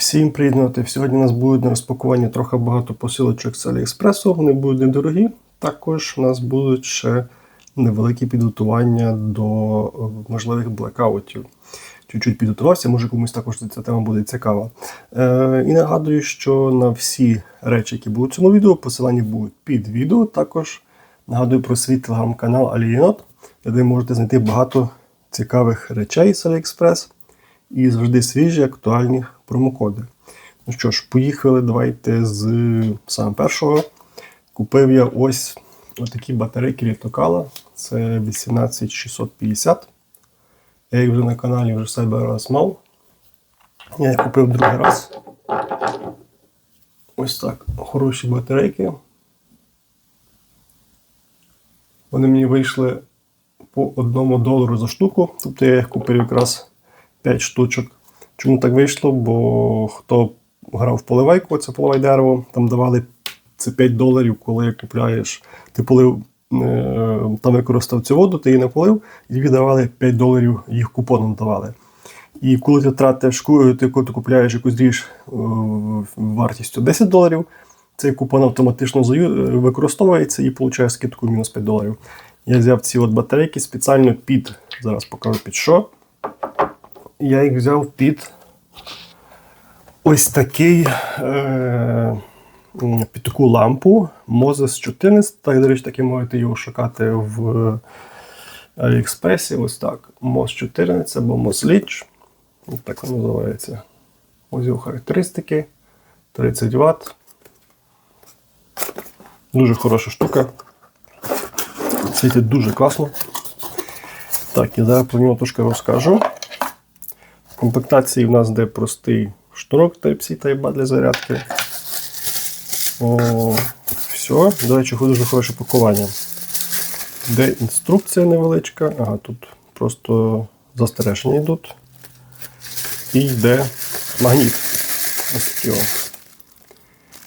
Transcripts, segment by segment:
Всім привіт! Сьогодні у нас буде на розпакуванні трохи багато посилочок з Аліекспресу. Вони будуть недорогі. Також у нас будуть ще невеликі підготування до е, можливих блекаутів. Чуть-чуть підготувався, може комусь також ця тема буде цікава. Е, І нагадую, що на всі речі, які будуть в цьому відео, посилання будуть під відео. Також нагадую про свій телеграм-канал Алієнот, де ви можете знайти багато цікавих речей з Аліекспрес і завжди свіжі, актуальні промокоди. Ну що ж, поїхали. Давайте з саме першого. Купив я ось такі батарейки від Токала. Це 18650. Я їх вже на каналі вже себе раз мав. Я їх купив другий раз. Ось так. Хороші батарейки. Вони мені вийшли по одному долару за штуку. Тобто я їх купив якраз 5 штучок. Чому так вийшло? Бо хто грав в поливайку, це поливай дерево, там давали це 5 доларів, коли купляєш, ти полив, е, там використав цю воду, ти її не і тобі давали 5 доларів, їх купоном давали. І коли ти тратиш, ти, коли купляєш якусь річ е, вартістю 10 доларів, цей купон автоматично використовується і получає скидку мінус 5 доларів. Я взяв ці от батарейки спеціально під, зараз покажу під що. Я їх взяв під ось такий е, під таку лампу Moses 14. Так, до речі, таки можете його шукати в Аліекспресі. Ось так. MOS 14 або MOS Leech. Так воно називається. Ось його характеристики. 30 Вт. Дуже хороша штука. Світить дуже класно. Так, я зараз про нього трошки розкажу. Комплектації в нас де простий шнурок Type-C Type-A для зарядки. О, Все, до речі, дуже хороше пакування. Де інструкція невеличка. Ага, тут просто застереження йдуть. І йде магніт. Ось такий.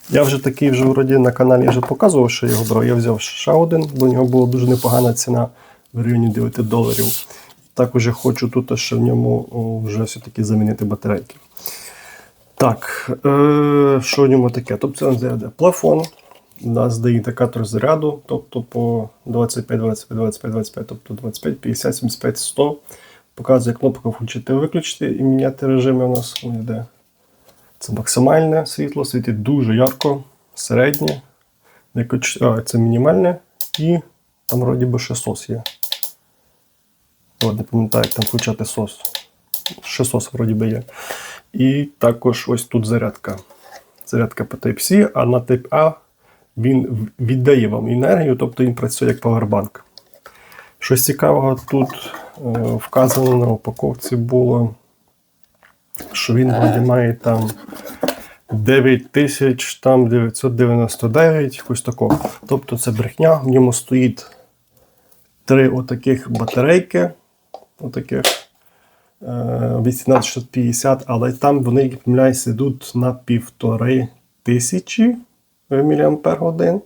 Я вже такий вже вроді на каналі вже показував, що його брав. Я взяв ще один, бо у нього була дуже непогана ціна в районі 9 доларів. Також я хочу тут ще в ньому вже все-таки замінити батарейки. Так, е, що в ньому таке? Тобто це плафон. У нас дає індикатор заряду, тобто по 25, 25, 25, 25, тобто 25, 50, 75, 100. Показує кнопку включити виключити і міняти режими у нас йде. Це максимальне світло, світить дуже ярко, середнє. Це мінімальне і там вроді би ще сос є. От, не пам'ятаю, як там включати сос. Ще сос вроді би є. І також ось тут зарядка. Зарядка по Type-C, а на Type-A він віддає вам енергію, тобто він працює як павербанк. Щось цікавого тут е, вказано на упаковці було, що він вроді має там 9999, якось такого. Тобто це брехня, в ньому стоїть три отаких батарейки. Отаких. 18650, але там вони, як помиляюся, йдуть на півтори тисячі мАч.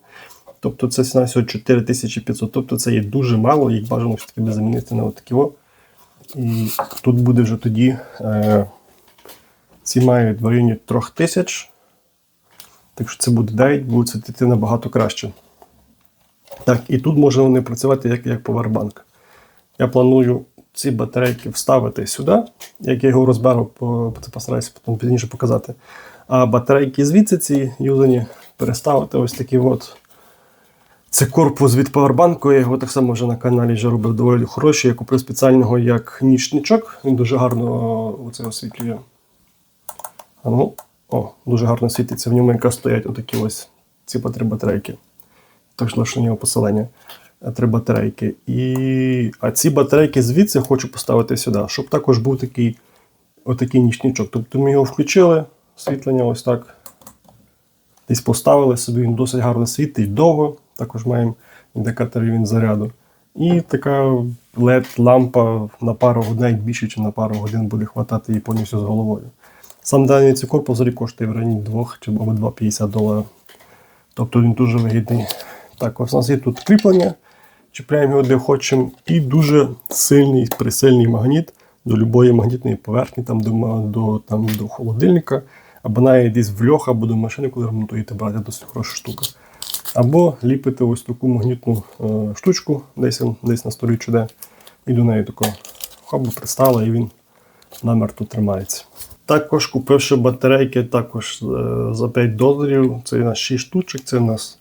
Тобто це ціна всього 4500. Тобто це є дуже мало, їх бажано все-таки замінити на отакі. І тут буде вже тоді е, ці мають в районі 3000. Так що це буде 9, буде світити набагато краще. Так, і тут може вони працювати як як повербанк. Я планую ці батарейки вставити сюди, як я його розберу, постараюся потім пізніше показати. А батарейки звідси ці юзані переставити ось такі от. Це корпус від павербанку, я його так само вже на каналі вже робив доволі хороший. Я купив спеціального як нічничок, він дуже гарно оце освітлює. А ну, о, Дуже гарно світиться, в ньому якраз стоять отакі ось ці по три батарейки. Так що на нього посилення. Три батарейки. І... А ці батарейки звідси хочу поставити сюди, щоб також був такий отакий нічничок. Тобто ми його включили, освітлення ось так. Десь поставили собі, він досить гарно світить довго. Також маємо індикатор рівень заряду. І така LED-лампа на пару годин більше, ніж на пару годин буде хватати її повністю з головою. Сам даний цей корпус взагалі коштує в районі 2 або 2,50 доларів. Тобто він дуже вигідний. Так, у нас є тут кріплення, чіпляємо його де хочемо. І дуже сильний присильний магніт до будь-якої магнітної поверхні, там, до до, там, до холодильника. або навіть десь в льох, або до машини, коли ремонтуєте, брати досить хороша штука. Або ліпити ось таку магнітну е, штучку, десь, десь на столі чи де, і до неї тако хабу пристала, і він намертво тримається. Також купивши батарейки також е, за 5 доларів, це у нас 6 штучок, це у нас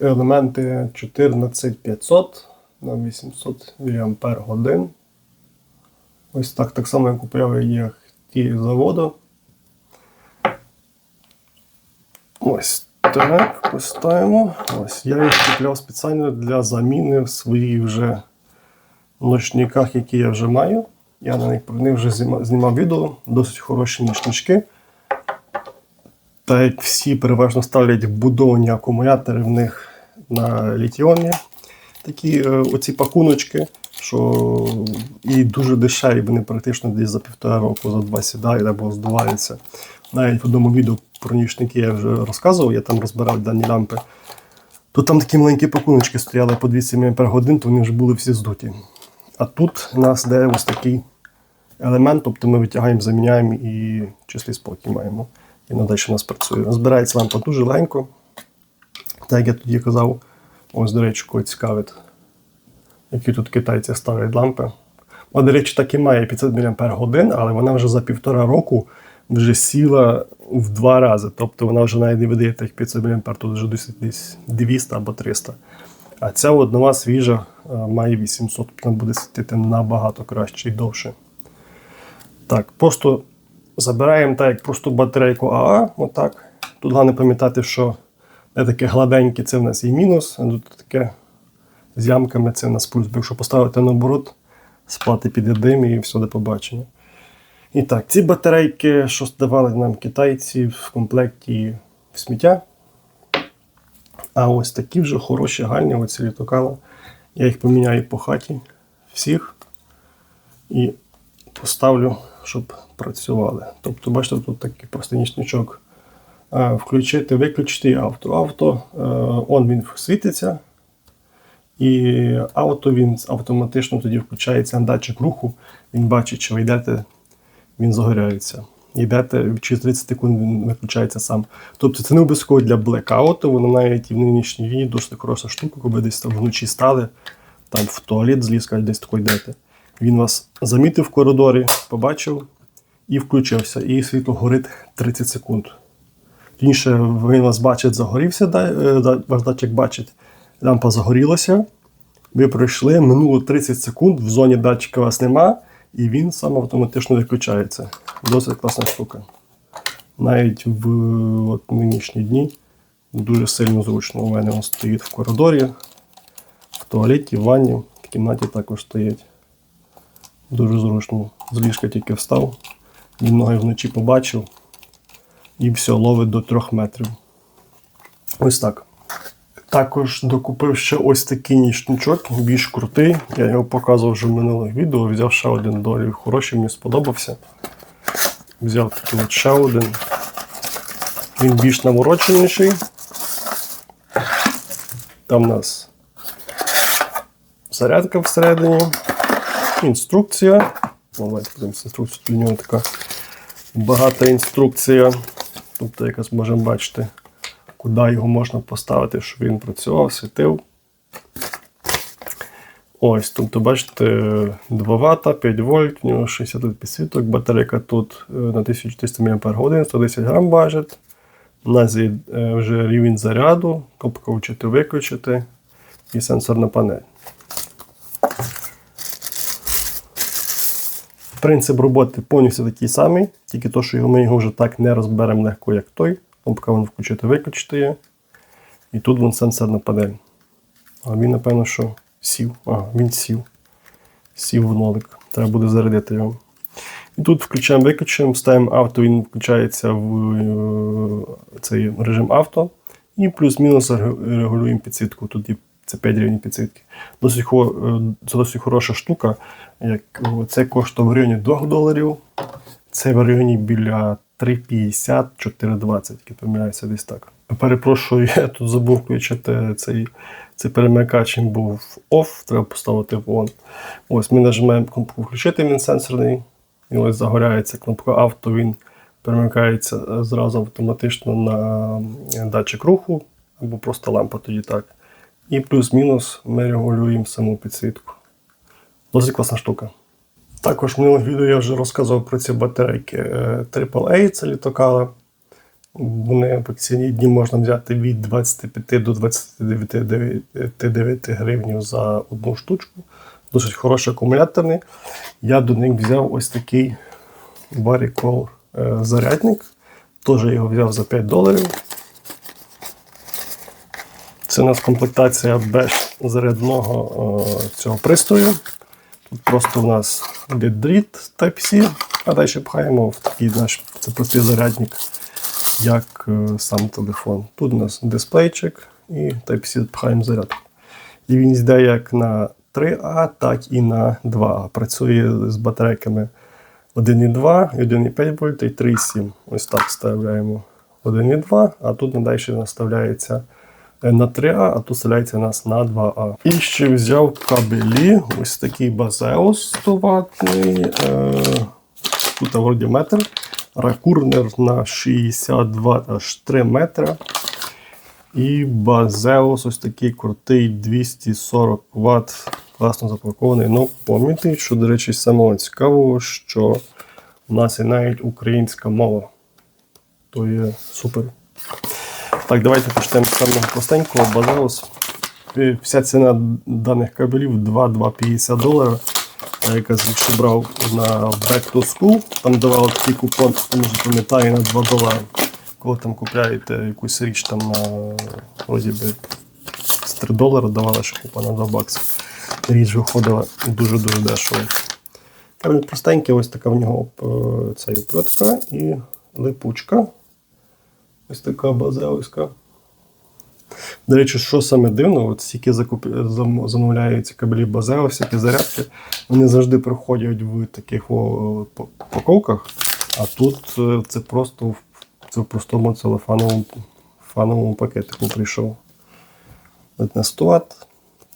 елементи 14500 на 800 мАч. Ось так, так само я купив їх ті заводу. Ось так, поставимо. Ось я їх купляв спеціально для заміни в своїх вже ночниках, які я вже маю. Я на них про них вже знімав відео, досить хороші ночнички. Та як всі переважно ставлять вбудовані акумулятори в них на літіоні. Такі е, оці пакуночки, що і дуже дешеві, вони практично десь за півтора року, за два сідають або здуваються. Навіть в одному відео про нічники я вже розказував, я там розбирав дані лампи. То там такі маленькі пакуночки стояли по 200 мАч, то вони вже були всі здуті. А тут у нас де ось такий елемент, тобто ми витягаємо, заміняємо і числі спокій маємо. І воно далі у нас працює. Збирається лампа дуже легенько. Так я тоді казав, ось, до речі, кого цікавить, які тут китайці ставлять лампи. Вона, до речі, так і має 500 мАч, але вона вже за півтора року вже сіла в два рази. Тобто вона вже навіть не видає тих 500 мАч, тут вже десь- десь 200 або 300. А ця от нова свіжа е, має 800, вона буде світити набагато краще і довше. Так, просто забираємо так, як просто батарейку АА. Отак. Тут головне пам'ятати, що де таке гладеньке, це в нас і мінус, а тут таке з ямками це в нас плюс. Бо якщо поставити наоборот, сплати піде дим і все до побачення. І так, ці батарейки, що здавали нам китайці в комплекті в сміття. А ось такі вже хороші гальні, оці літокала. Я їх поміняю по хаті всіх і поставлю, щоб працювали. Тобто, бачите, тут такий простий нічничок. Е, Включити, виключити авто. Авто, е, он він світиться. І авто він автоматично тоді включається на датчик руху. Він бачить, що ви йдете, він загоряється. Йдете, через 30 секунд він виключається сам. Тобто це не обов'язково для блекауту, воно навіть і в нинішній дні досить хороша штука, коли десь там вночі стали, там в туалет зліз, десь тако йдете. Він вас замітив в коридорі, побачив і включився. І світло горить 30 секунд. Інше він вас бачить, загорівся, е, ваш датчик бачить, лампа загорілася. Ви пройшли, минуло 30 секунд, в зоні датчика вас нема, і він сам автоматично виключається. Досить класна штука. Навіть в от, нинішні дні дуже сильно зручно. У мене він стоїть в коридорі, в туалеті, в ванні, в кімнаті також стоїть. Дуже зручно. З ліжка тільки встав, ноги вночі побачив і все, ловить до 3 метрів. Ось так. Також докупив ще ось такий нічничок, більш крутий. Я його показував вже в минулих відео. Взяв ще один доларів хороший, мені сподобався. Взяв такий от ще один. Він більш навороченіший. Там у нас зарядка всередині, інструкція. Давайте подивимося інструкцію. Тут нього така багата інструкція. Тобто, якось можемо бачити, куди його можна поставити, щоб він працював, світив. Ось, тобто, бачите, 2 Вт, 5 вольт, у нього 60 підсвіток, батарейка тут е, на 1300 мАч, 110 грам важить. У нас є е, вже рівень заряду, кнопка включити, виключити і сенсорна панель. Принцип роботи повністю такий самий, тільки то, що ми його вже так не розберемо легко, як той. Кнопка вон включити, виключити є. І тут вон сенсорна панель. А він, напевно, що сів. Ага, він сів. Сів в нолик. Треба буде зарядити його. І тут включаємо, виключаємо, ставимо авто, він включається в е, цей режим авто. І плюс-мінус регулюємо підсвітку. Тут є це 5 рівнів підсвітки. Досить, е, це досить хороша штука. Як, це коштує в районі 2 доларів. Це в районі біля 3,50, 4,20, як помиляюся, десь так. Перепрошую, я тут забув включити цей, цей перемикач, він був off, треба поставити в on. Ось ми нажимаємо кнопку включити, він сенсорний. І ось загоряється кнопка авто, він перемикається е, зразу автоматично на датчик руху, або просто лампа тоді так. І плюс-мінус ми регулюємо саму підсвітку. Досить класна штука. Також в минулих відео я вже розказував про ці батарейки е, AAA, це літокала. Вони в акційні дні можна взяти від 25 до 29 гривень за одну штучку. Досить хороший акумуляторний. Я до них взяв ось такий Varicol е, зарядник. Теж його взяв за 5 доларів. Це у нас комплектація без зарядного е, цього пристрою. Тут просто у нас йде Type-C, а далі пхаємо в такий наш це простий зарядник, як е, сам телефон. Тут у нас дисплейчик і Type-C пхаємо зарядку. І він йде як на 3А, так і на 2А. Працює з батарейками 1,2, 1,5 вольт і 3,7. Ось так вставляємо 1,2, а тут надалі наставляється на 3А, а тут вставляється у нас на 2А. І ще взяв кабелі, ось такий базеус 100 ватний. Е, тут вроді метр. Ракурнер на 62 аж 3 метри. І базеус ось такий крутий 240 Вт, класно запакований. Ну, помітить, що, до речі, самого цікавого, що у нас є навіть українська мова. То є супер. Так, давайте почнемо з самого простенького базеус. Вся ціна даних кабелів 2-2,50 доларів. Я якраз якщо брав на Back to School, там давали такий купон, що пам'ятаю, на 2 долари коли там купляєте якусь річ там на вроді би з 3 долари давали, що купа на 2 бакси. Річ виходила дуже-дуже дешево. Кабель простенький, ось така в нього е, ця оплетка і липучка. Ось така базеовська. До речі, що саме дивно, от стільки закуп... зам- замовляють ці кабелі базео, всякі зарядки, вони завжди приходять в таких о, упаковках, а тут е, це просто в це в простому целофановому фановому пакетику прийшов. На 100 Вт.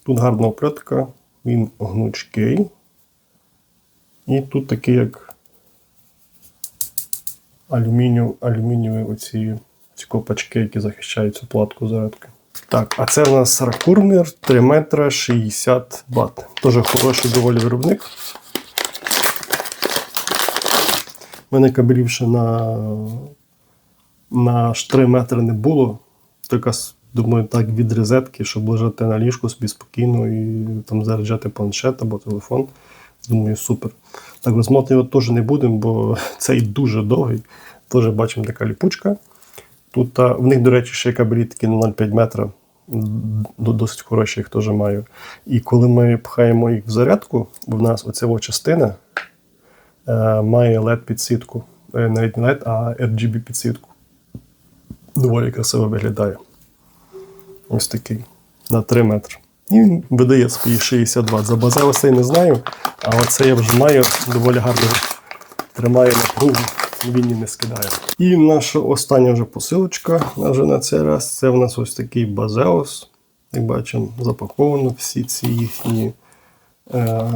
Тут гарна оплетка, він гнучкий. І тут такий як алюмінієві оці ці копачки, які захищають цю платку зарядки. Так, а це в нас ракурнер 3 метра 60 Вт. Теж хороший доволі виробник. У мене кабелів ще на, на аж 3 метри не було. Така, думаю, так від розетки, щоб лежати на ліжку собі спокійно і там заряджати планшет або телефон. Думаю, супер. Так, розмотати його теж не будемо, бо цей дуже довгий. Теж бачимо така ліпучка. Тут в них, до речі, ще кабелі такі на 0,5 метра. Досить хороші їх теж маю. І коли ми пхаємо їх в зарядку, в нас оця частина е, має LED-підсвітку. Е, навіть не LED, а RGB підсвітку. Доволі красиво виглядає. Ось такий. На 3 метри. І він видає свої 60 Вт. За базео цей не знаю, а оце я вже маю доволі гарно тримає напругу, він не скидає. І наша остання вже посилочка вже на цей раз. Це в нас ось такий базеус. Як бачимо, запаковано всі ці їхні е,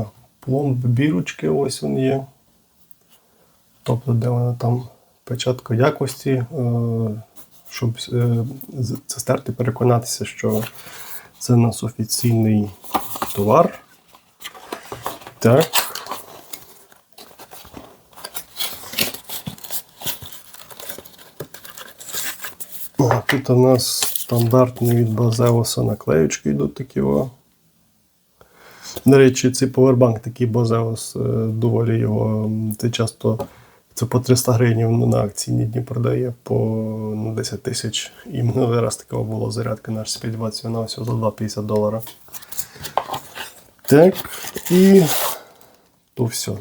пломб-бірочки, ось вони є. Тобто, де вона там печатка якості, е, щоб е, це стерти, переконатися, що це у нас офіційний товар. Так. А, Тут у нас стандартні від Базеуса наклеючки йдуть такі. О. До речі, цей повербанк такий Базеус, е, доволі його це часто це по 300 гривень на акційні дні продає по ну, 10 тисяч. І минулий раз такого було зарядка на H520, вона всього за 2,50 долара. Так, і то все.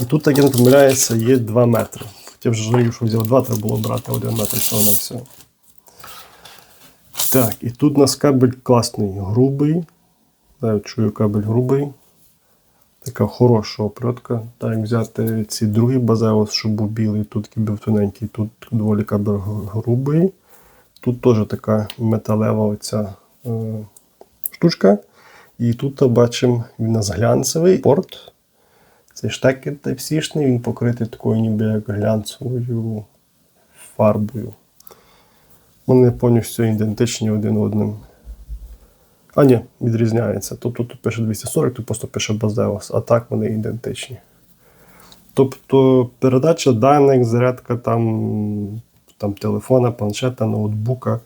І тут, як я не помиляюся, є 2 метри. Хоча вже жалію, що взяв 2, треба було брати 1 метр всього на все. Так, і тут у нас кабель класний, грубий. Я чую кабель грубий. Така хороша оплетка. Так, взяти ці другі базеус, щоб був білий, тут був тоненький, тут доволі кабель грубий. Тут теж така металева оця е, штучка. І тут бачимо, він у нас глянцевий порт. Цей штекер Type-C-шний, він покритий такою ніби як глянцевою фарбою. Вони повністю ідентичні один одним. А ні, відрізняється. Тобто тут пише 240, тут просто пише Базеос, а так вони ідентичні. Тобто передача даних, зарядка там, там телефона, планшета, ноутбука.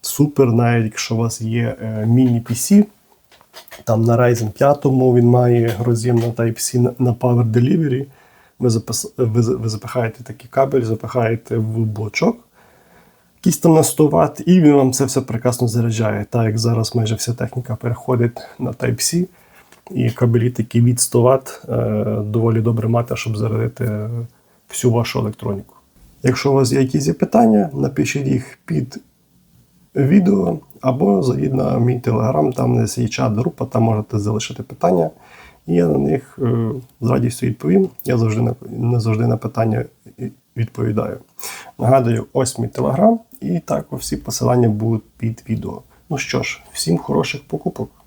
Супер, навіть якщо у вас є е, міні-PC, там на Ryzen 5 він має роз'єм на Type-C на, Power Delivery. Ви, запис, ви, ви запихаєте такий кабель, запихаєте в блочок, якийсь там на 100 Вт, і він вам це все прекрасно заряджає. Так як зараз майже вся техніка переходить на Type-C, і кабелі такі від 100 Вт е, доволі добре мати, щоб зарядити е, всю вашу електроніку. Якщо у вас є якісь питання, напишіть їх під відео або зайдіть на мій телеграм, там є чат група, там можете залишити питання, і я на них е, з радістю відповім. Я завжди не завжди на питання відповідаю. Нагадую, ось мій телеграм, і також всі посилання будуть під відео. Ну що ж, всім хороших покупок!